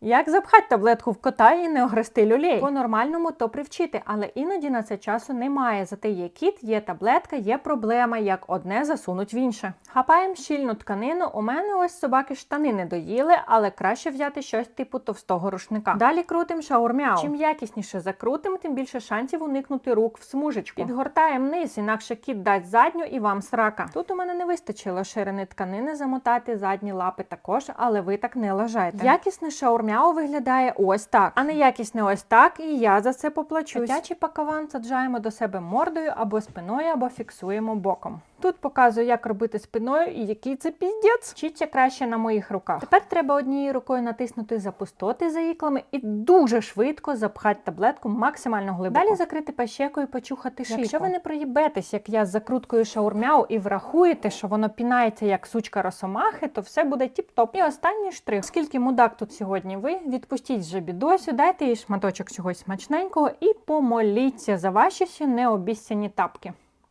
Як запхати таблетку в кота і не огрести люлей? По-нормальному то привчити, але іноді на це часу немає. Зате є кіт, є таблетка, є проблема, як одне засунуть в інше. Хапаємо щільну тканину. У мене ось собаки штани не доїли, але краще взяти щось типу товстого рушника. Далі крутимо шаурмяу. Чим якісніше закрутимо, тим більше шансів уникнути рук в смужечку. Підгортаємо низ, інакше кіт дасть задню і вам срака. Тут у мене не вистачило ширини тканини замотати задні лапи також, але ви так не лажайте. Якісне шаурмяу виглядає ось так, а неякісне ось так, і я за це поплачусь. Котячий пакаван саджаємо до себе мордою або спиною, або фіксуємо боком. Тут показую, як робити спиною і який це піздець. Вчіться краще на моїх руках. Тепер треба однією рукою натиснути запустоти за іклами і дуже швидко запхати таблетку максимально глибоко. Далі закрити пащекою і почухати шийку. Якщо ви не проїбетесь, як я з закруткою шаурмяу, і врахуєте, що воно пінається як сучка росомахи, то все буде тіп-топ. І останній штрих. Скільки мудак тут сьогодні ви, відпустіть вже бідосю, дайте їй шматочок чогось смачненького і помоліться за ваші ще необіцяні тапки.